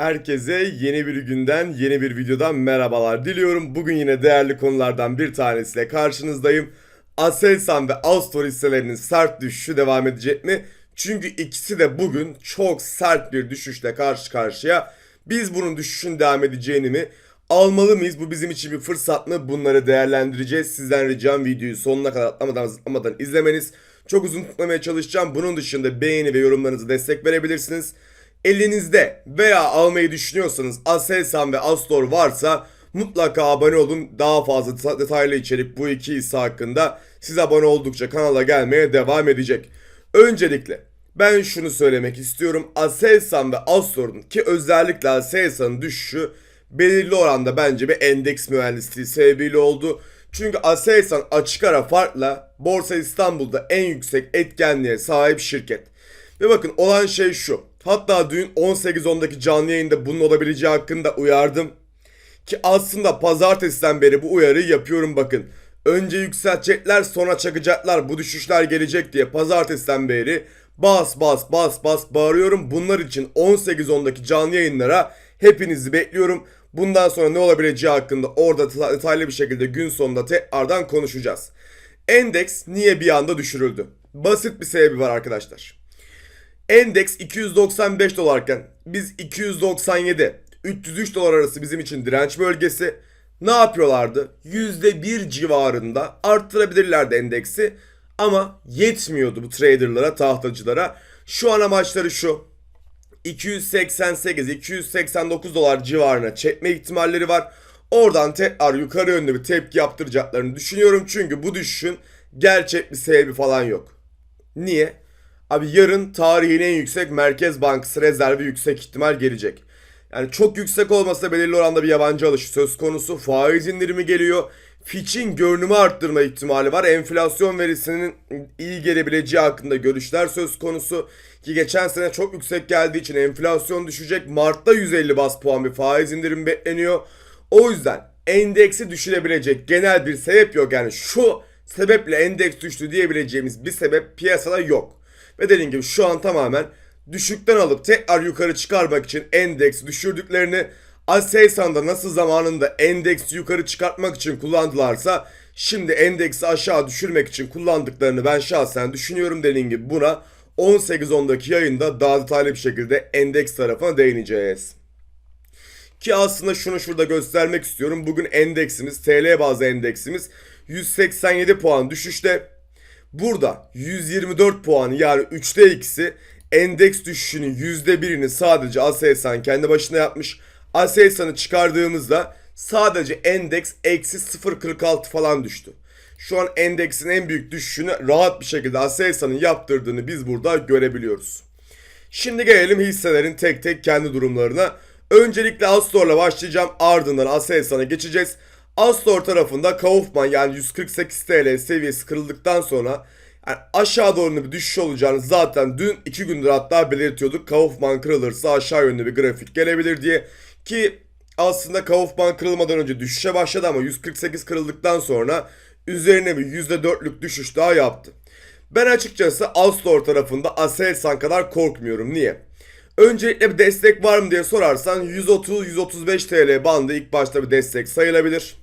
Herkese yeni bir günden, yeni bir videodan merhabalar diliyorum. Bugün yine değerli konulardan bir tanesiyle karşınızdayım. Aselsan ve Astor hisselerinin sert düşüşü devam edecek mi? Çünkü ikisi de bugün çok sert bir düşüşle karşı karşıya. Biz bunun düşüşün devam edeceğini mi? Almalı mıyız? Bu bizim için bir fırsat mı? Bunları değerlendireceğiz. Sizden ricam videoyu sonuna kadar atlamadan zıplamadan izlemeniz. Çok uzun tutmamaya çalışacağım. Bunun dışında beğeni ve yorumlarınızı destek verebilirsiniz. Elinizde veya almayı düşünüyorsanız Aselsan ve Astor varsa mutlaka abone olun. Daha fazla deta- detaylı içerik bu iki hisse hakkında siz abone oldukça kanala gelmeye devam edecek. Öncelikle ben şunu söylemek istiyorum. Aselsan ve Astor'un ki özellikle Aselsan'ın düşüşü belirli oranda bence bir endeks mühendisliği sebebiyle oldu. Çünkü Aselsan açık ara farkla Borsa İstanbul'da en yüksek etkenliğe sahip şirket. Ve bakın olan şey şu. Hatta dün 18.10'daki canlı yayında bunun olabileceği hakkında uyardım. Ki aslında pazartesiden beri bu uyarıyı yapıyorum bakın. Önce yükseltecekler sonra çakacaklar bu düşüşler gelecek diye pazartesiden beri bas bas bas bas bağırıyorum. Bunlar için 18.10'daki canlı yayınlara hepinizi bekliyorum. Bundan sonra ne olabileceği hakkında orada deta- detaylı bir şekilde gün sonunda tekrardan konuşacağız. Endeks niye bir anda düşürüldü? Basit bir sebebi var arkadaşlar. Endeks 295 dolarken biz 297 303 dolar arası bizim için direnç bölgesi. Ne yapıyorlardı? %1 civarında arttırabilirlerdi endeksi ama yetmiyordu bu traderlara, tahtacılara. Şu an amaçları şu. 288-289 dolar civarına çekme ihtimalleri var. Oradan tekrar yukarı yönlü bir tepki yaptıracaklarını düşünüyorum. Çünkü bu düşüşün gerçek bir sebebi falan yok. Niye? Abi yarın tarihin en yüksek Merkez Bankası rezervi yüksek ihtimal gelecek. Yani çok yüksek olmasa belirli oranda bir yabancı alışı söz konusu. Faiz indirimi geliyor. Fitch'in görünümü arttırma ihtimali var. Enflasyon verisinin iyi gelebileceği hakkında görüşler söz konusu. Ki geçen sene çok yüksek geldiği için enflasyon düşecek. Mart'ta 150 bas puan bir faiz indirimi bekleniyor. O yüzden endeksi düşürebilecek genel bir sebep yok. Yani şu sebeple endeks düştü diyebileceğimiz bir sebep piyasada yok. Ve dediğim gibi şu an tamamen düşükten alıp tekrar yukarı çıkarmak için endeks düşürdüklerini Aselsan'da nasıl zamanında endeksi yukarı çıkartmak için kullandılarsa şimdi endeksi aşağı düşürmek için kullandıklarını ben şahsen düşünüyorum dediğim gibi buna 18.10'daki yayında daha detaylı bir şekilde endeks tarafına değineceğiz. Ki aslında şunu şurada göstermek istiyorum. Bugün endeksimiz, TL bazlı endeksimiz 187 puan düşüşte. Burada 124 puan yani 3'te 2'si endeks düşüşünün %1'ini sadece Aselsan kendi başına yapmış. Aselsan'ı çıkardığımızda sadece endeks eksi 0.46 falan düştü. Şu an endeksin en büyük düşüşünü rahat bir şekilde Aselsan'ın yaptırdığını biz burada görebiliyoruz. Şimdi gelelim hisselerin tek tek kendi durumlarına. Öncelikle Astor'la başlayacağım ardından Aselsan'a geçeceğiz. Astor tarafında Kaufman yani 148 TL seviyesi kırıldıktan sonra yani aşağı doğru bir düşüş olacağını zaten dün 2 gündür hatta belirtiyorduk. Kaufman kırılırsa aşağı yönlü bir grafik gelebilir diye. Ki aslında Kaufman kırılmadan önce düşüşe başladı ama 148 kırıldıktan sonra üzerine bir %4'lük düşüş daha yaptı. Ben açıkçası Astor tarafında Aselsan kadar korkmuyorum. Niye? Öncelikle bir destek var mı diye sorarsan 130-135 TL bandı ilk başta bir destek sayılabilir.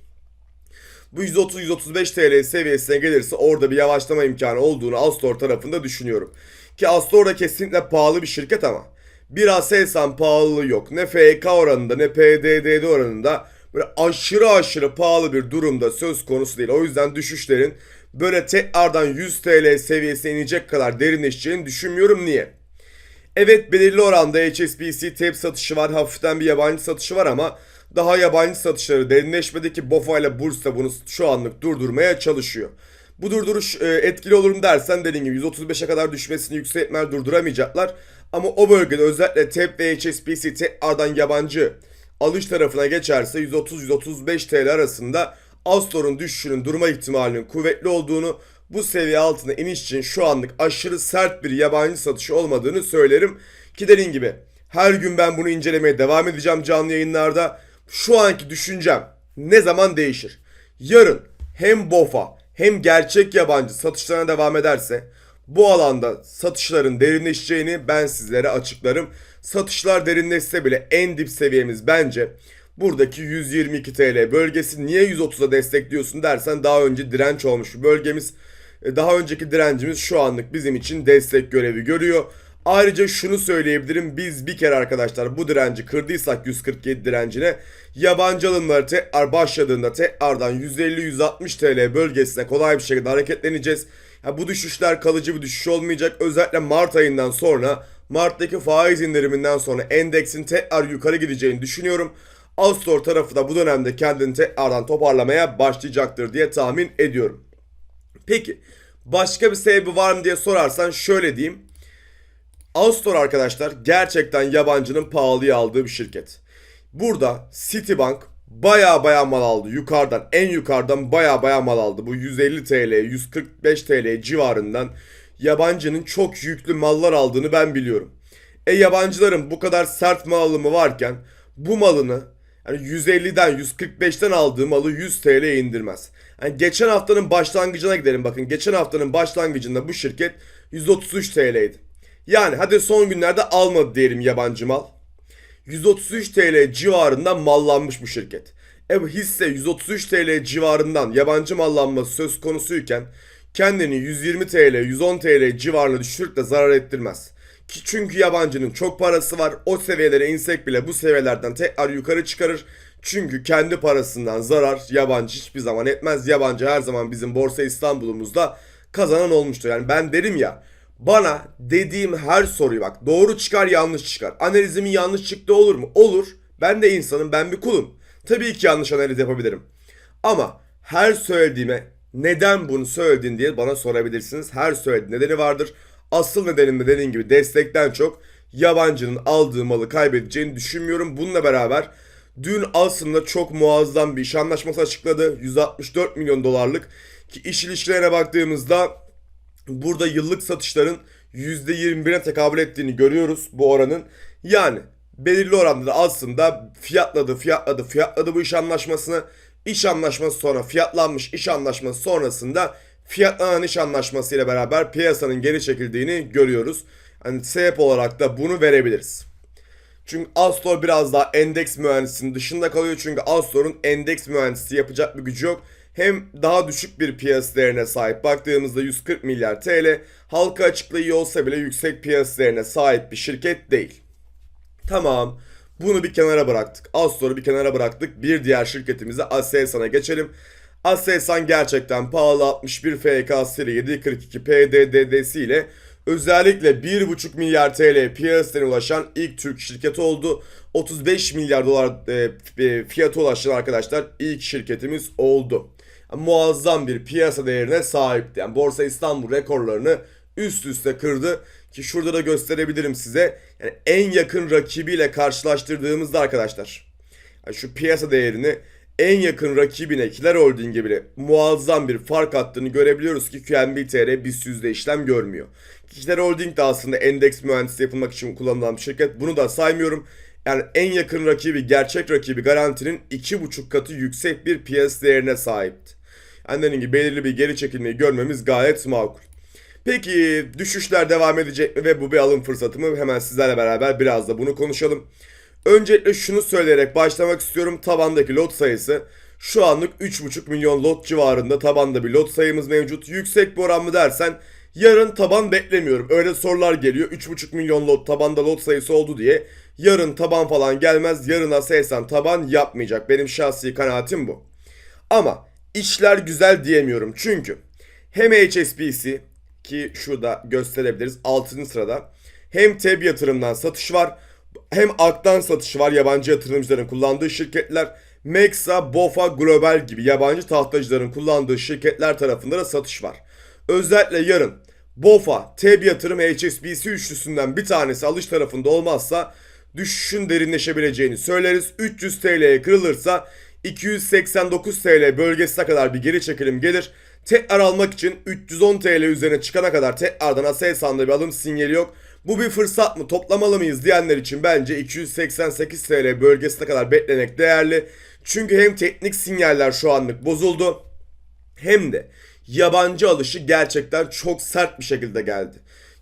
Bu 130-135 TL seviyesine gelirse orada bir yavaşlama imkanı olduğunu Astor tarafında düşünüyorum. Ki Astor da kesinlikle pahalı bir şirket ama bir Aselsan pahalılığı yok. Ne FK oranında ne PDD'de oranında böyle aşırı aşırı pahalı bir durumda söz konusu değil. O yüzden düşüşlerin böyle tekrardan 100 TL seviyesine inecek kadar derinleşeceğini düşünmüyorum. Niye? Evet belirli oranda HSBC TEP satışı var. Hafiften bir yabancı satışı var ama daha yabancı satışları derinleşmedi ki BOFA ile Bursa bunu şu anlık durdurmaya çalışıyor. Bu durduruş e, etkili olur mu dersen dediğim gibi 135'e kadar düşmesini yükseltmeler durduramayacaklar. Ama o bölgede özellikle TEP ve HSBC tekrardan yabancı alış tarafına geçerse 130-135 TL arasında Astor'un düşüşünün durma ihtimalinin kuvvetli olduğunu bu seviye altına iniş için şu anlık aşırı sert bir yabancı satışı olmadığını söylerim. Ki dediğim gibi her gün ben bunu incelemeye devam edeceğim canlı yayınlarda. Şu anki düşüncem ne zaman değişir? Yarın hem BOFA hem gerçek yabancı satışlarına devam ederse bu alanda satışların derinleşeceğini ben sizlere açıklarım. Satışlar derinleşse bile en dip seviyemiz bence buradaki 122 TL bölgesi. Niye 130'a destekliyorsun dersen daha önce direnç olmuş bir bölgemiz. E, Daha önceki direncimiz şu anlık bizim için destek görevi görüyor. Ayrıca şunu söyleyebilirim. Biz bir kere arkadaşlar bu direnci kırdıysak 147 direncine yabancı alımları tekrar başladığında tekrardan 150-160 TL bölgesine kolay bir şekilde hareketleneceğiz. Ya bu düşüşler kalıcı bir düşüş olmayacak. Özellikle Mart ayından sonra Mart'taki faiz indiriminden sonra endeksin tekrar yukarı gideceğini düşünüyorum. Astor tarafı da bu dönemde kendini tekrardan toparlamaya başlayacaktır diye tahmin ediyorum. Peki başka bir sebebi var mı diye sorarsan şöyle diyeyim. Astor arkadaşlar gerçekten yabancının pahalıya aldığı bir şirket. Burada Citibank baya baya mal aldı. Yukarıdan en yukarıdan baya baya mal aldı. Bu 150 TL 145 TL civarından yabancının çok yüklü mallar aldığını ben biliyorum. E yabancıların bu kadar sert mal alımı varken bu malını yani 150'den 145'ten aldığı malı 100 TL indirmez. Yani geçen haftanın başlangıcına gidelim bakın. Geçen haftanın başlangıcında bu şirket 133 TL'ydi. Yani hadi son günlerde almadı diyelim yabancı mal. 133 TL civarında mallanmış bu şirket. E bu hisse 133 TL civarından yabancı mallanması söz konusuyken kendini 120 TL, 110 TL civarına düşürüp de zarar ettirmez. Ki çünkü yabancının çok parası var. O seviyelere insek bile bu seviyelerden tekrar yukarı çıkarır. Çünkü kendi parasından zarar yabancı hiçbir zaman etmez. Yabancı her zaman bizim Borsa İstanbul'umuzda kazanan olmuştur. Yani ben derim ya bana dediğim her soruyu bak doğru çıkar yanlış çıkar. Analizimin yanlış çıktığı olur mu? Olur. Ben de insanım ben bir kulum. Tabii ki yanlış analiz yapabilirim. Ama her söylediğime neden bunu söyledin diye bana sorabilirsiniz. Her söylediğin nedeni vardır. Asıl nedenim de dediğim gibi destekten çok yabancının aldığı malı kaybedeceğini düşünmüyorum. Bununla beraber dün aslında çok muazzam bir iş anlaşması açıkladı. 164 milyon dolarlık ki iş ilişkilerine baktığımızda burada yıllık satışların %21'e tekabül ettiğini görüyoruz bu oranın. Yani belirli oranda da aslında fiyatladı, fiyatladı, fiyatladı bu iş anlaşmasını. İş anlaşması sonra fiyatlanmış iş anlaşması sonrasında fiyatlanan iş anlaşması ile beraber piyasanın geri çekildiğini görüyoruz. Yani sebep olarak da bunu verebiliriz. Çünkü Astor biraz daha endeks mühendisinin dışında kalıyor. Çünkü Astor'un endeks mühendisi yapacak bir gücü yok. Hem daha düşük bir piyasa değerine sahip. Baktığımızda 140 milyar TL. Halka açıklığı iyi olsa bile yüksek piyasa değerine sahip bir şirket değil. Tamam. Bunu bir kenara bıraktık. Astor'u bir kenara bıraktık. Bir diğer şirketimize Aselsan'a geçelim. Aselsan gerçekten pahalı 61 FK seri 742 PDDD'si ile özellikle 1,5 milyar TL piyasasına ulaşan ilk Türk şirketi oldu. 35 milyar dolar e, e, fiyatı ulaşan arkadaşlar ilk şirketimiz oldu. Muazzam bir piyasa değerine sahipti. Yani Borsa İstanbul rekorlarını üst üste kırdı. Ki şurada da gösterebilirim size. Yani en yakın rakibiyle karşılaştırdığımızda arkadaşlar. Yani şu piyasa değerini en yakın rakibine Kiler Holding'e bile muazzam bir fark attığını görebiliyoruz ki QNB.TR BIST yüzde işlem görmüyor. Kiler Holding de aslında endeks mühendisi yapılmak için kullanılan bir şirket. Bunu da saymıyorum. Yani en yakın rakibi, gerçek rakibi garantinin 2,5 katı yüksek bir piyasa değerine sahipti. Yani dediğim gibi belirli bir geri çekilmeyi görmemiz gayet makul. Peki düşüşler devam edecek mi ve bu bir alım fırsatı mı? Hemen sizlerle beraber biraz da bunu konuşalım. Öncelikle şunu söyleyerek başlamak istiyorum. Tabandaki lot sayısı şu anlık 3,5 milyon lot civarında tabanda bir lot sayımız mevcut. Yüksek bir oran mı dersen yarın taban beklemiyorum. Öyle sorular geliyor. 3,5 milyon lot tabanda lot sayısı oldu diye. Yarın taban falan gelmez. Yarın Aselsan taban yapmayacak. Benim şahsi kanaatim bu. Ama işler güzel diyemiyorum. Çünkü hem HSBC ki şurada gösterebiliriz 6. sırada. Hem TEB yatırımdan satış var. Hem Ak'tan satış var yabancı yatırımcıların kullandığı şirketler. Mexa, Bofa, Global gibi yabancı tahtacıların kullandığı şirketler tarafında da satış var. Özellikle yarın Bofa, TEB yatırım HSBC üçlüsünden bir tanesi alış tarafında olmazsa düşüşün derinleşebileceğini söyleriz. 300 TL'ye kırılırsa 289 TL bölgesine kadar bir geri çekilim gelir. Tekrar almak için 310 TL üzerine çıkana kadar tekrardan Aselsan'da bir alım sinyali yok. Bu bir fırsat mı toplamalı mıyız diyenler için bence 288 TL bölgesine kadar beklemek değerli. Çünkü hem teknik sinyaller şu anlık bozuldu hem de yabancı alışı gerçekten çok sert bir şekilde geldi.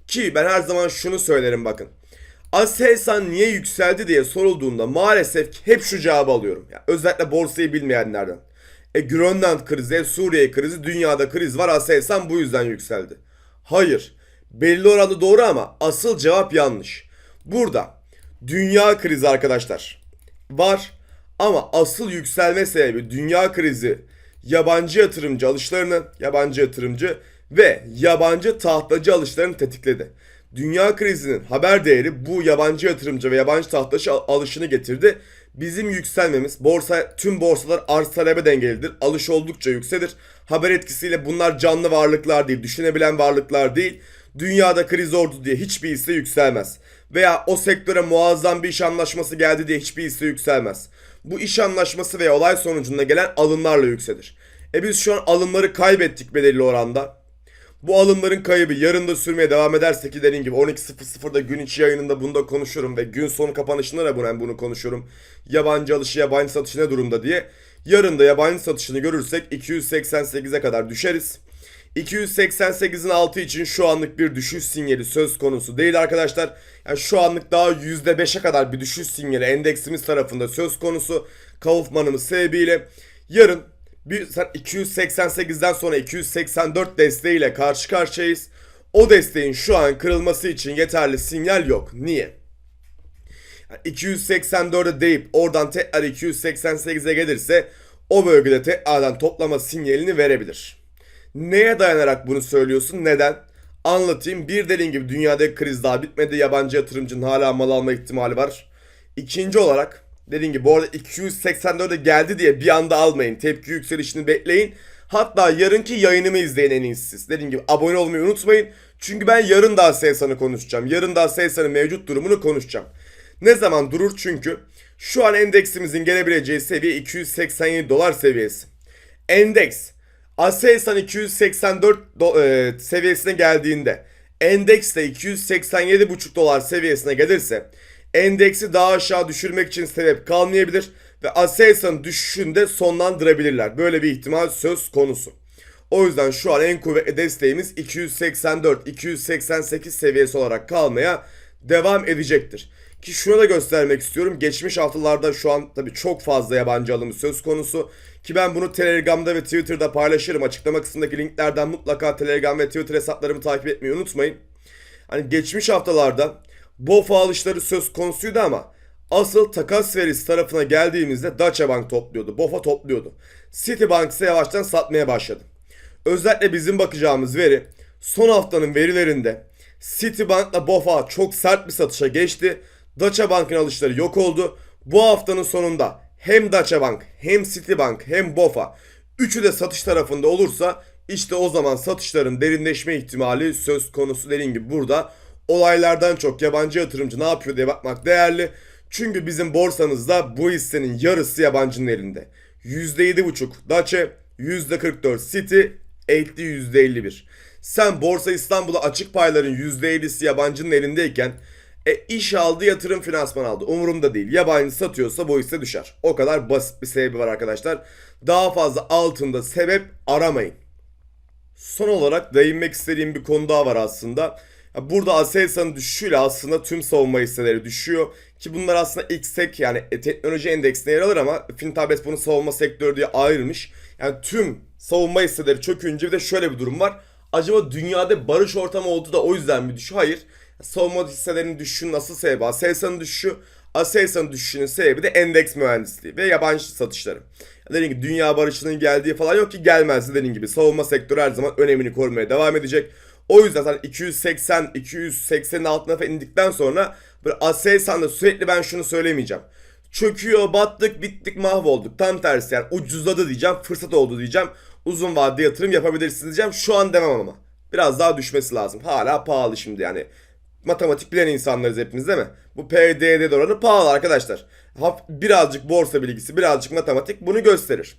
Ki ben her zaman şunu söylerim bakın. Aselsan niye yükseldi diye sorulduğunda maalesef hep şu cevabı alıyorum. Yani özellikle borsayı bilmeyenlerden. E Grönland krizi, Suriye krizi, dünyada kriz var Aselsan bu yüzden yükseldi. Hayır. Belli oranda doğru ama asıl cevap yanlış. Burada dünya krizi arkadaşlar var ama asıl yükselme sebebi dünya krizi yabancı yatırımcı alışlarını, yabancı yatırımcı ve yabancı tahtacı alışlarını tetikledi. Dünya krizinin haber değeri bu yabancı yatırımcı ve yabancı tahtacı al- alışını getirdi. Bizim yükselmemiz, borsa tüm borsalar arz talebe dengelidir. Alış oldukça yükselir. Haber etkisiyle bunlar canlı varlıklar değil, düşünebilen varlıklar değil. Dünyada kriz oldu diye hiçbir hisse yükselmez. Veya o sektöre muazzam bir iş anlaşması geldi diye hiçbir hisse yükselmez. Bu iş anlaşması veya olay sonucunda gelen alımlarla yükselir. E biz şu an alımları kaybettik belirli oranda. Bu alımların kaybı yarın da sürmeye devam ederse ki dediğim gibi 12.00'da gün içi yayınında bunu da konuşurum ve gün sonu kapanışında da bunu, bunu konuşurum. Yabancı alışı, yabancı satışı ne durumda diye. Yarın da yabancı satışını görürsek 288'e kadar düşeriz. 288'in altı için şu anlık bir düşüş sinyali söz konusu değil arkadaşlar. Yani şu anlık daha %5'e kadar bir düşüş sinyali endeksimiz tarafında söz konusu. Kaufman'ımız sebebiyle yarın bir sen 288'den sonra 284 desteğiyle karşı karşıyayız. O desteğin şu an kırılması için yeterli sinyal yok. Niye? Yani 284'e deyip oradan tekrar 288'e gelirse o bölgede tekrardan toplama sinyalini verebilir. Neye dayanarak bunu söylüyorsun? Neden? Anlatayım. Bir dediğim gibi dünyadaki kriz daha bitmedi. Yabancı yatırımcının hala mal alma ihtimali var. İkinci olarak dediğim gibi bu arada 284'e geldi diye bir anda almayın. Tepki yükselişini bekleyin. Hatta yarınki yayınımı izleyin en iyisi. Dediğim gibi abone olmayı unutmayın. Çünkü ben yarın daha Seysan'ı konuşacağım. Yarın daha Seysan'ın mevcut durumunu konuşacağım. Ne zaman durur çünkü şu an endeksimizin gelebileceği seviye 287 dolar seviyesi. Endeks Aselsan 284 do- e, seviyesine geldiğinde endeks de 287,5 dolar seviyesine gelirse endeksi daha aşağı düşürmek için sebep kalmayabilir ve Aselsan'ın düşüşünde sonlandırabilirler. Böyle bir ihtimal söz konusu. O yüzden şu an en kuvvetli desteğimiz 284-288 seviyesi olarak kalmaya devam edecektir. Ki şunu da göstermek istiyorum. Geçmiş haftalarda şu an tabii çok fazla yabancı alımı söz konusu. Ki ben bunu Telegram'da ve Twitter'da paylaşırım. Açıklama kısmındaki linklerden mutlaka Telegram ve Twitter hesaplarımı takip etmeyi unutmayın. Hani geçmiş haftalarda BOFA alışları söz konusuydu ama asıl takas verisi tarafına geldiğimizde Deutsche Bank topluyordu. BOFA topluyordu. Citibank ise yavaştan satmaya başladı. Özellikle bizim bakacağımız veri son haftanın verilerinde Citibank'la BOFA çok sert bir satışa geçti. Deutsche Bank'ın alışları yok oldu. Bu haftanın sonunda hem Deutsche Bank hem Citibank hem BOFA üçü de satış tarafında olursa işte o zaman satışların derinleşme ihtimali söz konusu dediğim gibi burada olaylardan çok yabancı yatırımcı ne yapıyor diye bakmak değerli. Çünkü bizim borsamızda bu hissenin yarısı yabancının elinde. %7,5 Dace, %44 City, Eğitli %51. Sen Borsa İstanbul'a açık payların %50'si yabancının elindeyken e, iş aldı yatırım finansman aldı. Umurumda değil. Yabancı satıyorsa bu hisse düşer. O kadar basit bir sebebi var arkadaşlar. Daha fazla altında sebep aramayın. Son olarak değinmek istediğim bir konu daha var aslında. Burada Aselsan'ın düşüşüyle aslında tüm savunma hisseleri düşüyor. Ki bunlar aslında XTEK yani e, teknoloji endeksine yer alır ama Fintabes bunu savunma sektörü diye ayırmış. Yani tüm savunma hisseleri çökünce bir de şöyle bir durum var. Acaba dünyada barış ortamı oldu da o yüzden mi düşüyor? Hayır. Savunma hisselerinin düşüşünün nasıl sebebi? Aselsan'ın düşüşü. Aselsan'ın düşüşünün sebebi de endeks mühendisliği ve yabancı satışları. Dediğim gibi dünya barışının geldiği falan yok ki gelmez dediğim gibi. Savunma sektörü her zaman önemini korumaya devam edecek. O yüzden zaten 280 280'in altına falan indikten sonra böyle Aselsan'da sürekli ben şunu söylemeyeceğim. Çöküyor, battık, bittik, mahvolduk. Tam tersi yani ucuzladı diyeceğim, fırsat oldu diyeceğim. Uzun vadede yatırım yapabilirsiniz diyeceğim. Şu an demem ama. Biraz daha düşmesi lazım. Hala pahalı şimdi yani. Matematik bilen insanlarız hepimiz değil mi? Bu PDD oranı pahalı arkadaşlar. Birazcık borsa bilgisi, birazcık matematik bunu gösterir.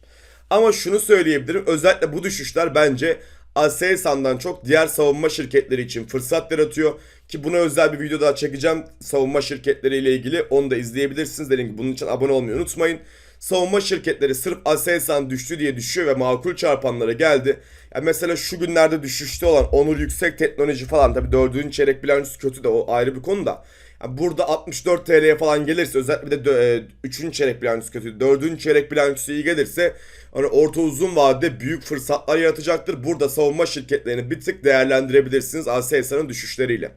Ama şunu söyleyebilirim. Özellikle bu düşüşler bence Aselsan'dan çok diğer savunma şirketleri için fırsat yaratıyor. Ki buna özel bir video daha çekeceğim savunma şirketleriyle ilgili. Onu da izleyebilirsiniz. Dediğim gibi bunun için abone olmayı unutmayın. Savunma şirketleri sırf Aselsan düştü diye düşüyor ve makul çarpanlara geldi. Yani mesela şu günlerde düşüşte olan Onur Yüksek Teknoloji falan tabii dördüncü çeyrek bilançosu kötü de o ayrı bir konu da. Burada 64 TL'ye falan gelirse özellikle bir de 3. çeyrek bilançosu kötü, 4. çeyrek bilançosu iyi gelirse hani orta uzun vadede büyük fırsatlar yaratacaktır. Burada savunma şirketlerini bir tık değerlendirebilirsiniz Aselsan'ın düşüşleriyle.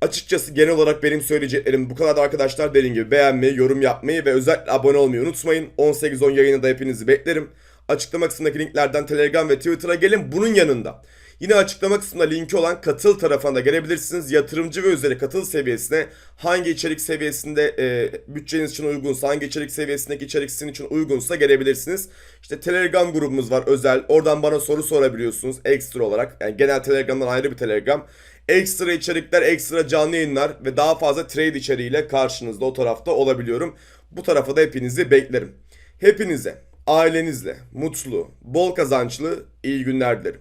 Açıkçası genel olarak benim söyleyeceklerim bu kadar arkadaşlar. Dediğim gibi beğenmeyi, yorum yapmayı ve özellikle abone olmayı unutmayın. 18-10 yayını da hepinizi beklerim. Açıklama kısmındaki linklerden Telegram ve Twitter'a gelin. Bunun yanında yine açıklama kısmında linki olan katıl tarafına da gelebilirsiniz. Yatırımcı ve üzeri katıl seviyesine hangi içerik seviyesinde e, bütçeniz için uygunsa, hangi içerik seviyesindeki içerik sizin için uygunsa gelebilirsiniz. İşte Telegram grubumuz var özel. Oradan bana soru sorabiliyorsunuz ekstra olarak. Yani genel Telegram'dan ayrı bir Telegram. Ekstra içerikler, ekstra canlı yayınlar ve daha fazla trade içeriğiyle karşınızda o tarafta olabiliyorum. Bu tarafa da hepinizi beklerim. Hepinize ailenizle mutlu, bol kazançlı iyi günler dilerim.